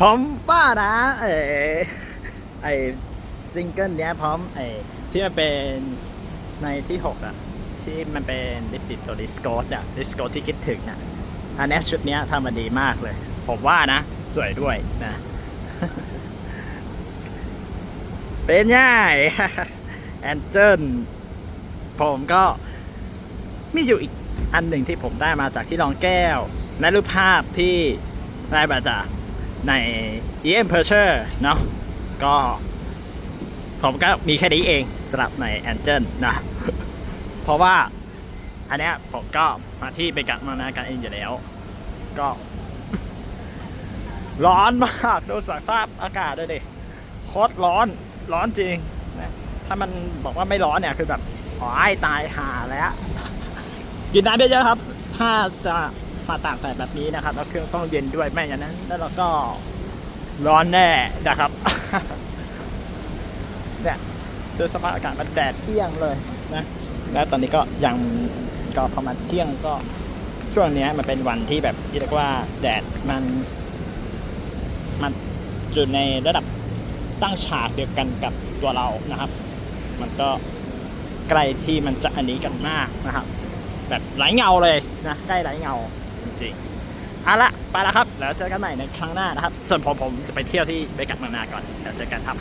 ผมว่านะเออไอซิงเกิลเนี้ยพร้อมไอที่มันเป็นในที่หกอะที่มันเป็นดิปติดตัวดิสโกสอะดิสโกสที่คิดถึงอะอันนี้ชุดเนี้ยทำมาดีมากเลย ผมว่านะ สวยด้วยนะ เป็นง่ายแอนเจิลผมก็มีอยู่อีกอันหนึ่งที่ผมได้มาจากที่รองแก้วในรูปภาพที่ ได้มาจากใน EM p e r c h e เนาะก็ผมก็มีแค่นี้เองสำหรับใน Angel นะ เพราะว่า อันเนี้ยผมก็มาที่ไปกัดมานากันเองอยู่แล้ว ก็ ร้อนมากดูสภาพอากาศด้วยดิโคตรร้อนร้อนจริงนะถ้ามันบอกว่าไม่ร้อนเนี่ยคือแบบอ๋อตายหาแล้ว กินน้ำเยอะๆครับ ถ้าจะ มาตากแดดแบบนี้นะครับ แล้วเครื่องต้องเย็นด้วยไม่อย่างนั้น แล้วเราก็ร้อนแน่นะครับเนี่ยดูสภาพอากาศมันแดดเปรี้ยงเลยนะแล้วตอนนี้ก็ยังก็ประมาณเที่ยงก็ช่วงนี้มันเป็นวันที่แบบที่เรียกว่าแดดมันมันอยู่ในระดับตั้งฉากเดียวกันกับตัวเรานะครับ มันก็ใกล้ที่มันจะอันนี้กันมากนะครับ แบบไหลเงาเลยนะใกล้ไหลเงา จริงเอาละไปแล้วครับ แล้วเจอกันใหม่ในครั้งหน้านะครับ ส่วนผมผมจะไปเที่ยวที่เบกักมานาก่อน แล้วเจอกันครับ